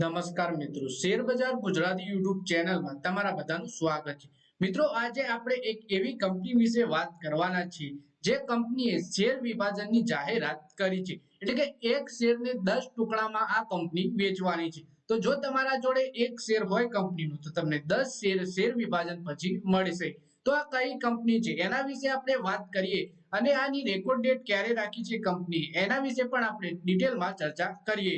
નમસ્કાર મિત્રો. શેર બજાર યુટ્યુબ ચેનલમાં તમારા બધાનું સ્વાગત છે. મિત્રો, આજે આપણે એક એવી કંપની વિશે વાત કરવાના છીએ, જે કંપનીએ શેર વિભાજનની જાહેરાત કરી છે. એટલે કે એક શેરને દસ ટુકડામાં આ કંપની વેચવાની છે. તો જો તમારા જોડે એક શેર હોય કંપનીનું, તો તમને દસ શેર શેર વિભાજન પછી મળશે. તો આ કઈ કંપની છે? એના વિશે આપણે વાત કરીએ. અને આની રેકોર્ડ ડેટ ક્યારે રાખી છે કંપની? એના વિશે પણ આપણે ડિટેલમાં ચર્ચા કરીએ.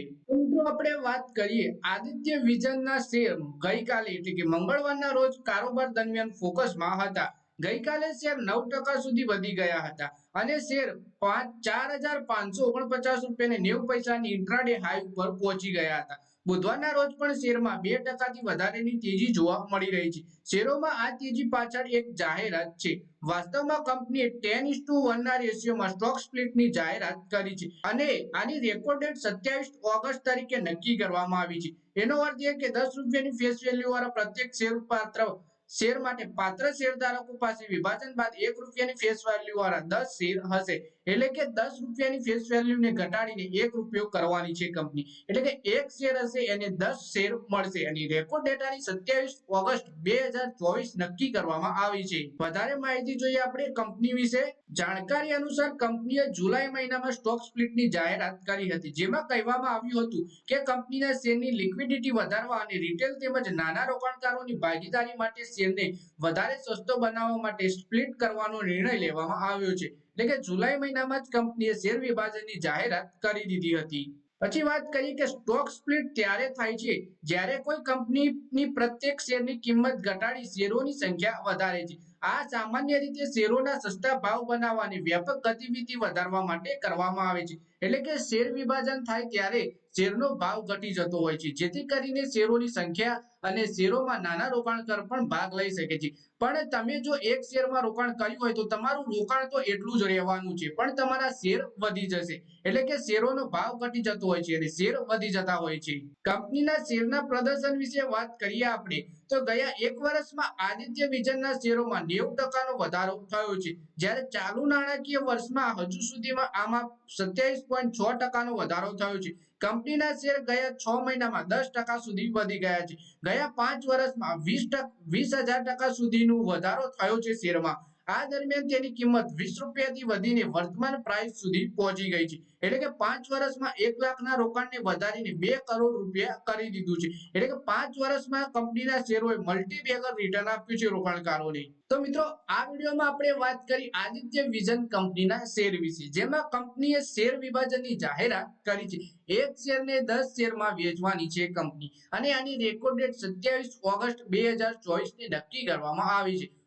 આપણે વાત કરીએ. આદિત્ય વિઝનના શેર ગઈકાલે એટલે કે મંગળવારના રોજ કારોબાર દરમિયાન ફોકસમાં હતા. ગઈકાલે શેર નવ ટકા સુધી વધી ગયા હતા. અને શેર પાંચ ચાર હજાર પાંચસો ઓગણપચાસ રૂપિયા નેવું પૈસાની ઇન્ટ્રાડે હાઈ ઉપર પહોંચી ગયા હતા. બુધવારના રોજ પણ શેરમાં બે ટકાથી વધારેની તેજી જોવા મળી રહી છે. શેરોમાં આ તેજી પાછળ એક જાહેરાત છે. વાસ્તવમાં કંપનીએ ટેન ઇસ ટુ વન ના રેશિયોમાં સ્ટોક સ્પ્લિટની જાહેરાત કરી છે અને આની રેકોર્ડ સત્યાવીસ ઓગસ્ટ તરીકે નક્કી કરવામાં આવી છે. એનો અર્થ એ કે દસ રૂપિયાની ફેસ વેલ્યુ વાળા પ્રત્યેક શેર પાત્ર શેર માટે પાત્ર શેરધારકો પાસે વિભાજન બાદ એક રૂપિયાની ફેસ વેલ્યુ વાળા દસ શેર હશે. એટલે કે દસ રૂપિયાની ફેસ વેલ્યુને ઘટાડીને એક રૂપિયો કરવાની છે કંપની એટલે કે એક શેર હશે, એને દસ શેર મળશે. અને રેકોર્ડ ડેટાની સત્યાવીસ ઓગસ્ટ બે નક્કી કરવામાં આવી છે. વધારે માહિતી જોઈએ આપણે કંપની વિશે. જાણકારી અનુસાર કંપનીએ જુલાઈ મહિનામાં સ્ટોક સ્પ્લિટની જાહેરાત કરી હતી. જેમાં કહેવામાં આવ્યું હતું કે કંપનીના શેરની લિક્વિડિટી વધારવા અને રિટેલ તેમજ નાના રોકાણકારોની ભાગીદારી માટે શેરને વધારે સસ્તો બનાવવા માટે સ્પ્લિટ કરવાનો નિર્ણય લેવામાં આવ્યો છે. એટલે કે જુલાઈ મહિનામાં જ કંપનીએ શેર વિભાજનની જાહેરાત કરી દીધી હતી. પછી વાત કરીએ કે સ્ટોક સ્પ્લિટ ત્યારે થાય છે, જ્યારે કોઈ કંપનીની પ્રત્યેક શેરની કિંમત ઘટાડી શેરોની સંખ્યા વધારે છે. આ સામાન્ય રીતે શેરોના સસ્તા ભાવ બનાવવાની વ્યાપક ગતિવિધિ વધારવા માટે કરવામાં આવે છે. એટલે કે શેર વિભાજન થાય ત્યારે શેરનો ભાવ ઘટી જતો હોય છે. જેથી કરીને શેરોની સંખ્યા અને શેરોમાં નાના રોકાણકાર પણ ભાગ લઈ શકે છે. પણ તમે જો એક શેરમાં રોકાણ કર્યું હોય તો તમારું રોકાણ તો એટલું જ રહેવાનું છે. પણ તમારા શેર વધી જશે. એટલે કે શેરોનો ભાવ ઘટી જતો હોય છે અને શેર વધી જતા હોય છે. કંપનીના શેરના પ્રદર્શન વિશે વાત કરીએ આપણે, તો ગયા એક વર્ષમાં આદિત્ય વિઝનના શેરોમાં નેવું ટકાનો વધારો થયો છે. જ્યારે ચાલુ નાણાકીય વર્ષમાં હજુ સુધીમાં આમાં સત્યાવીસ પોઈન્ટ છ ટકાનો વધારો થયો છે. કંપનીના શેર ગયા છ મહિનામાં દસ ટકા સુધી વધી ગયા છે. ગયા પાંચ વર્ષમાં વીસ ટકા, વીસ હજાર ટકા સુધીનો વધારો થયો છે શેરમાં. આ દરમિયાન તેની કિંમત વીસ રૂપિયાથી વધીને વર્તમાન પ્રાઇસ સુધી પહોંચી ગઈ છે. એટલે કે પાંચ વર્ષમાં એક લાખના રોકાણને વધારીને બે કરોડ રૂપિયા કરી દીધું છે. એટલે કે પાંચ વર્ષમાં કંપનીના શેરોએ મલ્ટીબેગર રિટર્ન આપ્યું છે રોકાણકારોને. તો મિત્રો, આ વિડીયોમાં આપણે વાત કરી આદિત્ય વિઝન કંપનીના શેર વિશે. જેમાં કંપનીએ શેર વિભાજનની જાહેરાત કરી છે. એક શેરને દસ શેરમાં વેચવાની છે કંપની. અને આની રેકોર્ડ ડેટ સત્યાવીસ ઓગસ્ટ બે હજાર ચોવીસ ને નક્કી કરવામાં આવી છે.